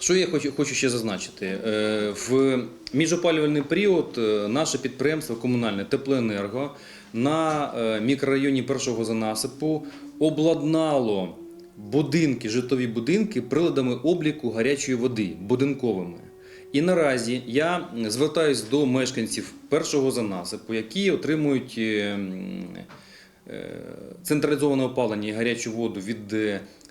Що я хочу, хочу ще зазначити? Е, В міжопалювальний період е, наше підприємство комунальне Теплоенерго на е, мікрорайоні першого занасипу обладнало будинки, житлові будинки приладами обліку гарячої води будинковими. І наразі я звертаюсь до мешканців першого занасипу, які отримують е, м, е, централізоване опалення і гарячу воду від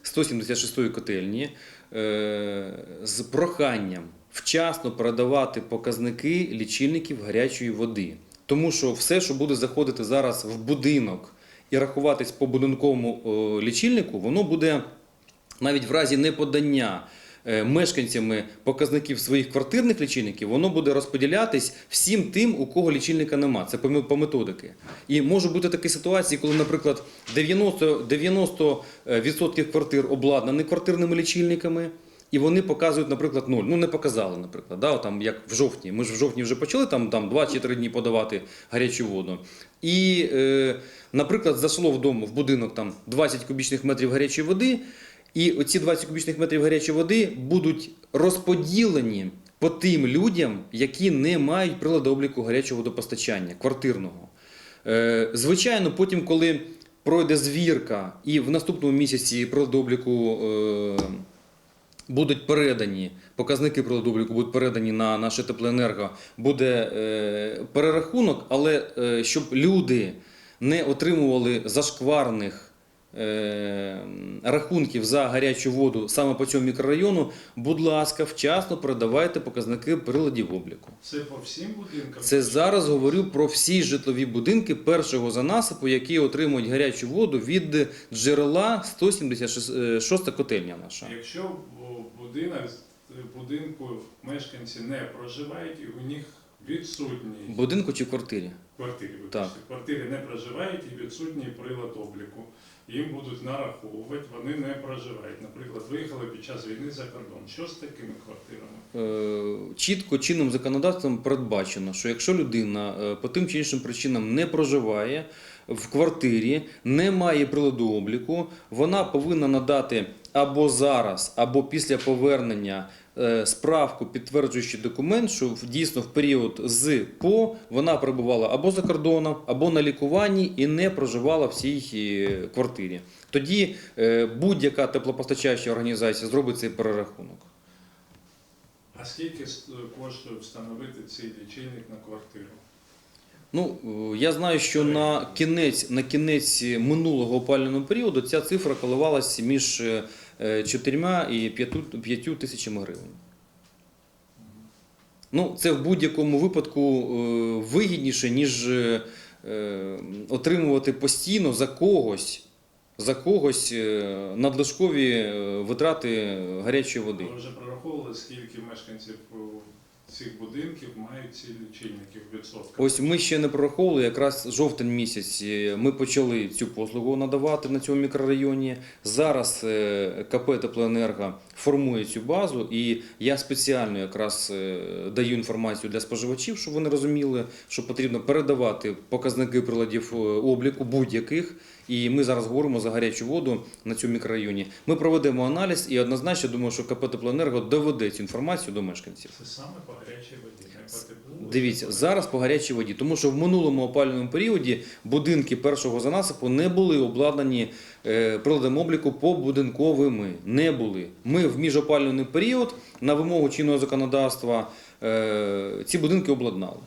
176-ї котельні е, з проханням вчасно передавати показники лічильників гарячої води. Тому що все, що буде заходити зараз в будинок і рахуватись по будинковому лічильнику, воно буде навіть в разі неподання е, мешканцями показників своїх квартирних лічильників, воно буде розподілятись всім тим, у кого лічильника нема. Це по методики. І може бути такі ситуації, коли, наприклад, 90%, 90% квартир обладнані квартирними лічильниками. І вони показують, наприклад, нуль. Ну не показали, наприклад, да, там, як в жовтні. Ми ж в жовтні вже почали там, там 2 чи 3 дні подавати гарячу воду. І, е, наприклад, зайшло вдома в будинок там 20 кубічних метрів гарячої води, і оці 20 кубічних метрів гарячої води будуть розподілені по тим людям, які не мають приладу обліку гарячого водопостачання, квартирного. Е, Звичайно, потім, коли пройде звірка, і в наступному місяці приладу обліку е, будуть передані, показники приладу обліку будуть передані на наше теплоенерго, буде е, перерахунок, але щоб люди не отримували зашкварних рахунків за гарячу воду саме по цьому мікрорайону, будь ласка, вчасно передавайте показники приладів обліку. Це по всім будинкам? Це зараз говорю про всі житлові будинки першого занасипу, які отримують гарячу воду від джерела 176 котельня наша. Якщо будинок, будинку мешканці не проживають і у них відсутній будинку чи квартирі? Квартирі, Так. вибачте, квартирі не проживають і відсутній прилад обліку. Їм будуть нараховувати, вони не проживають. Наприклад, виїхали під час війни за кордон. Що з такими квартирами? Е, Чітко чинним законодавством передбачено, що якщо людина е, по тим чи іншим причинам не проживає в квартирі, не має приладу обліку, вона повинна надати або зараз, або після повернення справку, підтверджуючи документ, що в- дійсно в період з по вона перебувала або за кордоном, або на лікуванні і не проживала в цій е, квартирі. Тоді е, будь-яка теплопостачаюча організація зробить цей перерахунок. А скільки коштує встановити цей лічильник на квартиру? Ну, е, я знаю, що на кінець, на кінець минулого опалювального періоду ця цифра коливалася між 4 і 5 тисячами гривень. Ну, це в будь-якому випадку е, вигідніше, ніж е, е, отримувати постійно за когось, за когось е, надлишкові е, витрати гарячої води. Ви вже прораховували, скільки мешканців цих будинків мають ці лічильники в відсотках? Ось ми ще не прораховували, якраз жовтень місяць е, ми почали цю послугу надавати на цьому мікрорайоні. Зараз е, КП Теплоенерго формує цю базу, і я спеціально якраз е, даю інформацію для споживачів, щоб вони розуміли, що потрібно передавати показники приладів обліку будь-яких. І ми зараз говоримо за гарячу воду на цьому мікрорайоні. Ми проведемо аналіз і однозначно думаю, що КП Теплоенерго доведе цю інформацію до мешканців. Це саме гарячій воді, не. Дивіться, зараз по гарячій воді, тому що в минулому опалювальному періоді будинки першого занасипу не були обладнані е, приладом обліку побудинковими. Не були. Ми в міжопалювальний період на вимогу чинного законодавства е, ці будинки обладнали.